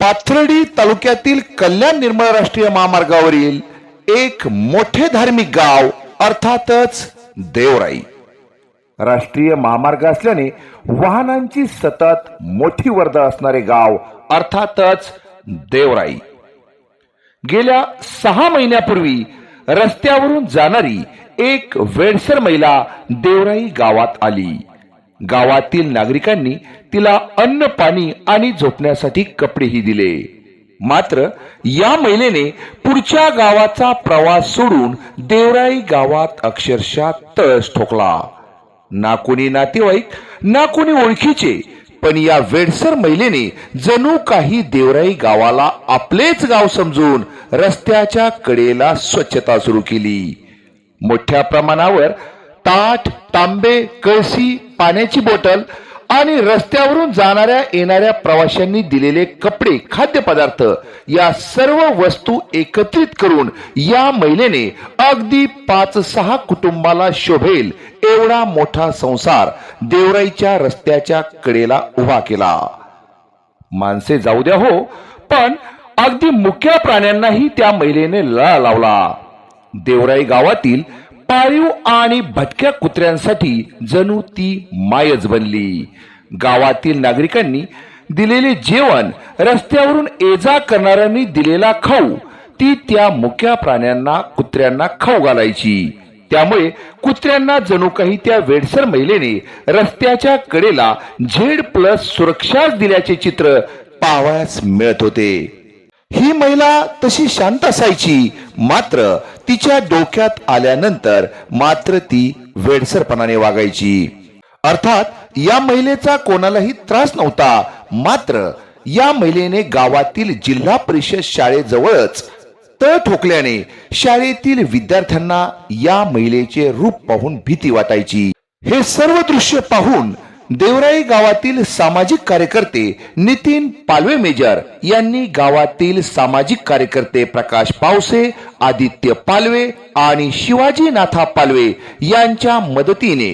पाथर्डी तालुक्यातील कल्याण निर्मळ राष्ट्रीय महामार्गावरील एक मोठे धार्मिक गाव अर्थातच देवराई. राष्ट्रीय महामार्ग असल्याने वाहनांची सतत मोठी वर्दळ असणारे गाव अर्थातच देवराई. गेल्या सहा महिन्यापूर्वी रस्त्यावरून जाणारी एक वेडसर महिला देवराई गावात आली. गावातील नागरिकांनी तिला अन्न पाणी आणि झोपण्यासाठी कपडेही दिले. मात्र या महिलेने पुढच्या गावाचा प्रवास सोडून देवराई गावात अक्षरशः तळस ठोकला. ना कोणी नातेवाईक ना कोणी ओळखीचे पण या वेडसर महिलेने जणू काही देवराई गावाला आपलेच गाव समजून रस्त्याच्या कडेला स्वच्छता सुरू केली. मोठ्या प्रमाणावर ताट तांबे कळशी पाण्याची बॉटल आणि रस्त्यावरून जाणाऱ्या येणाऱ्या प्रवाशांनी दिलेले कपडे खाद्यपदार्थ या सर्व वस्तू एकत्रित करून या महिलेने अगदी पाच सहा कुटुंबाला शोभेल एवढा मोठा संसार देवराईच्या रस्त्याच्या कडेला उभा केला. माणसे जाऊ द्या हो पण अगदी मुख्या प्राण्यांनाही त्या महिलेने लळा लावला. देवराई गावातील पाळीव आणि भटक्या कुत्र्यांसाठी जणू ती मायच बनली. गावातील नागरिकांनी दिलेले जेवण रस्त्यावरून ये जा करणाऱ्यांनी दिलेला खाऊ ती त्या मुक्या प्राण्यांना कुत्र्यांना खाऊ घालायची. त्यामुळे कुत्र्यांना जणू काही त्या वेडसर महिलेने रस्त्याच्या कडेला झेड प्लस सुरक्षा दिल्याचे चित्र पाहावयास मिळत होते. ही महिला तशी शांत असायची मात्र तिच्या डोक्यात आल्यानंतर मात्र ती वेडसरपणाने वागायची. अर्थात या महिलेचा कोणालाही त्रास नव्हता मात्र या महिलेने गावातील जिल्हा परिषद शाळेजवळच तळ ठोकल्याने शाळेतील विद्यार्थ्यांना या महिलेचे रूप पाहून भीती वाटायची. हे सर्व दृश्य पाहून देवराई गावातील सामाजिक कार्यकर्ते नितीन पालवे मेजर यांनी गावातील सामाजिक कार्यकर्ते प्रकाश पावसे आदित्य पालवे आणि शिवाजी नाथा पालवे यांच्या मदतीने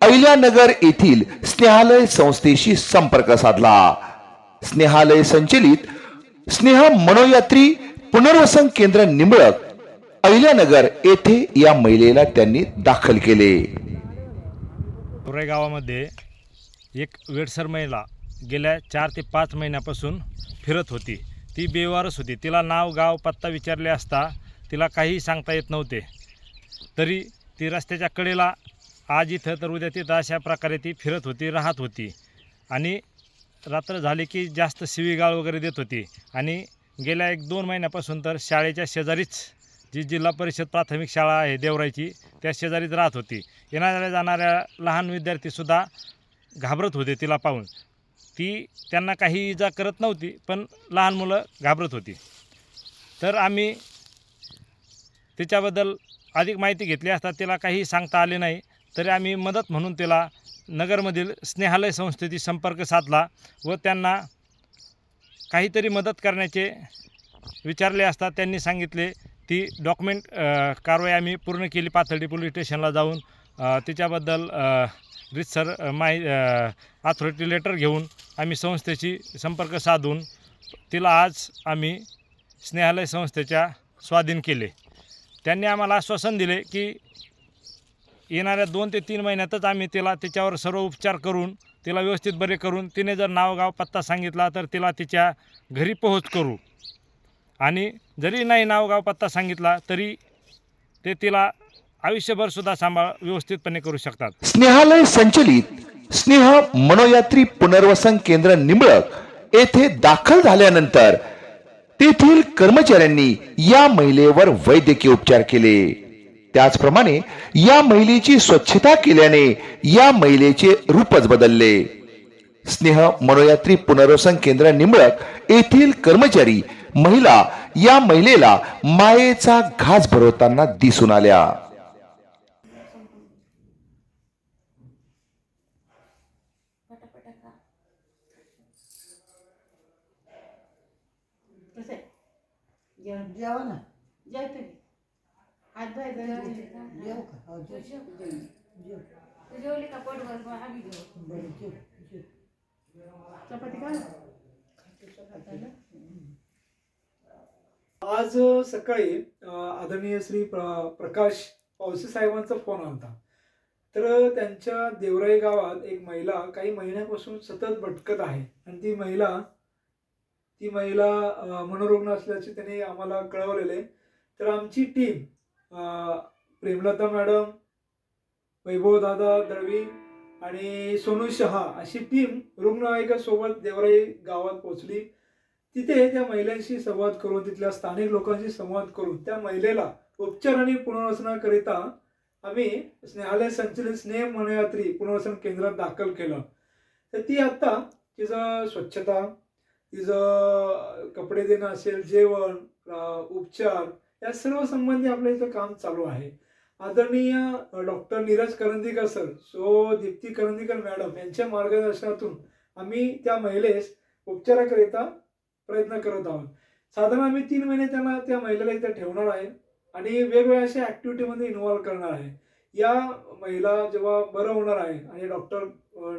अहिल्यानगर येथील स्नेहालय संस्थेशी संपर्क साधला. स्नेहालय संचलित स्नेह मनोयात्री पुनर्वसन केंद्र निंबळक अहिल्यानगर येथे या महिलेला त्यांनी दाखल केले. गावामध्ये एक वेडसर महिला गेल्या चार ते पाच महिन्यापासून फिरत होती. ती बेवारस होती. तिला नाव गाव पत्ता विचारले असता तिला काहीही सांगता येत नव्हते. तरी ती रस्त्याच्या कडेला आज इथं तर उद्या तिथं अशा प्रकारे ती फिरत होती राहत होती. आणि रात्र झाली की जास्त शिवीगाळ वगैरे देत होती. आणि गेल्या एक दोन महिन्यापासून तर शाळेच्या शेजारीच जी जिल्हा परिषद प्राथमिक शाळा आहे देवराईची त्या शेजारीच राहत होती. येणाऱ्या जाणाऱ्या लहान विद्यार्थीसुद्धा घाबरत होते तिला पाहून. ती त्यांना काही इजा करत नव्हती पण लहान मुलं घाबरत होती. तर आम्ही तिच्याबद्दल अधिक माहिती घेतली असता तिला काही सांगता आले नाही. तरी आम्ही मदत म्हणून तिला नगरमधील स्नेहालय संस्थेशी संपर्क साधला व त्यांना काहीतरी मदत करण्याचे विचारले असता त्यांनी सांगितले ती डॉक्युमेंट कारवाई आम्ही पूर्ण केली पाथर्डी पोलीस स्टेशनला जाऊन तिच्याबद्दल रितसर अ, माहि अथॉरिटी लेटर घेऊन आम्ही संस्थेशी संपर्क साधून तिला आज आम्ही स्नेहालय संस्थेच्या स्वाधीन केले. त्यांनी आम्हाला आश्वासन दिले की येणाऱ्या दोन ते तीन महिन्यातच आम्ही तिला तिच्यावर सर्व उपचार करून तिला व्यवस्थित बरे करून तिने जर नावगाव पत्ता सांगितला तर तिला तिच्या घरी पोहोच करू. आणि जरी नाही नावगाव पत्ता सांगितला तरी ते तिला आयुष्यभर सुद्धा सांभाळ व्यवस्थितपणे करू शकतात. स्नेहालय संचलित स्नेह मनोयात्री पुनर्वसन केंद्र निंबळक येथे दाखल झाल्यानंतर तेथील कर्मचाऱ्यांनी या महिलेवर वैद्यकीय उपचार केले. त्याचप्रमाणे या महिलेची स्वच्छता केल्याने या महिलेचे रूपच बदलले. स्नेह मनोयात्री पुनर्वसन केंद्र निंबळक येथील कर्मचारी महिला या महिलेला मायेचा घास भरवताना दिसून आल्या. कसं? आहे जेवण जेवा ना जेवते मी जेव का? हो, जेव. जेव. जेवली का? पोटभर मग आम्ही जेवू. बरं, जेव, जेव. चपाती का? आज सकाळी आदरणीय श्री प्र प्रकाश पावसे साहेबांचा फोन आला तर त्यांच्या देवराई गावात एक महिला काही महिन्यापासून सतत भटकत आहे. आणि ती महिला ती महिला मनोरुग्ण असल्याचे त्यांनी आम्हाला कळवलेले. तर आमची टीम प्रेमलता मॅडम वैभव दादा दळवी आणि सोनू शहा अशी टीम रुग्णवाहिकासोबत देवराई गावात पोहोचली. तिथे त्या महिलांशी संवाद करून तिथल्या स्थानिक लोकांशी संवाद करून त्या महिलेला उपचार आणि पुनर्वसनाकरिता आम्ही स्नेहालय संचलित स्नेह मनयात्री पुनर्वसन केंद्रात दाखल केलं. तर ती आत्ता तिचं स्वच्छता तिचं कपडे देणं असेल जेवण उपचार या सर्व संबंधी आपल्या इथं काम चालू आहे. आदरणीय डॉक्टर नीरज करंदीकर सर सो दीप्ती करंदीकर मॅडम यांच्या मार्गदर्शनातून आम्ही त्या महिलेस उपचाराकरिता प्रयत्न करत आहोत. साधारण आम्ही तीन महिने त्यांना त्या महिलेला इथं ठेवणार आहे आणि वेगवेगळ्या अशा ॲक्टिव्हिटीमध्ये इन्व्हॉल्व करणार आहे. या महिला जेव्हा बरं होणार आहे आणि डॉक्टर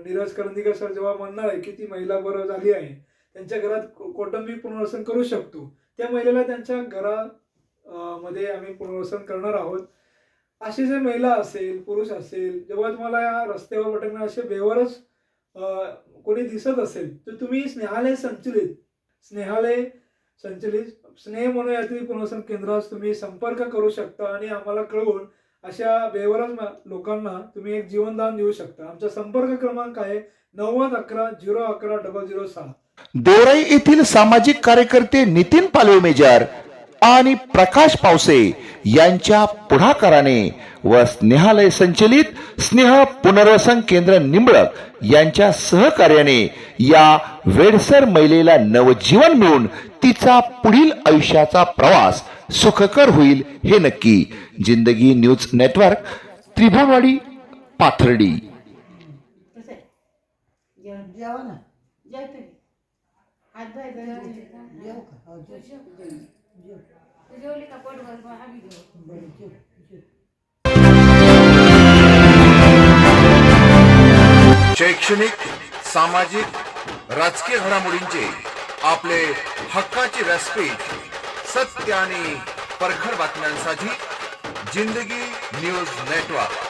नीरज करंदीकर सर जेव्हा म्हणणार आहे की ती महिला बरं झाली आहे त्यांच्या घरात कौटुंबिक पुनर्वसन करू शकतो. त्या महिलेला त्यांच्या घरा मध्ये आम्ही पुनर्वसन करणार आहोत. अशी जे महिला असेल पुरुष असेल जेव्हा तुम्हाला या रस्त्यावर भटकणं असे बेवरच कोणी दिसत असेल तर तुम्ही स्नेहालय संचलित स्नेहालय संचलित स्नेह मनोयात्री पुनर्वसन केंद्रास तुम्ही संपर्क करू शकता आणि आम्हाला कळवून अशा बेवरच लोकांना तुम्ही एक जीवनदान देऊ शकता. आमचा संपर्क क्रमांक आहे नव्वद अकरा झिरो अकरा डबल झिरो सहा. देवराई येथील सामाजिक कार्यकर्ते नितीन पालवे मेजर आणि प्रकाश पावसे यांच्या पुढाकाराने व स्नेहालय संचलित स्नेह पुनर्वसन केंद्र निंबळक यांच्या सहकार्याने या वेडसर महिलेला नवजीवन मिळून तिचा पुढील आयुष्याचा प्रवास सुखकर होईल हे नक्की. जिंदगी न्यूज नेटवर्क त्रिभुवाडी पाथर्डी. जेवा ना. जेवतो. हात जेव का? हो, जेव. जेव. जेव. तू जेवली का पोटभर? आम्ही जेवू बरं, जेव, जेव. शैक्षणिक सामाजिक राजकीय घडामोडींचे आपले हक्काचे व्यासपीठ सत्य आणि परखड बातम्यांसाठी जिंदगी न्यूज नेटवर्क.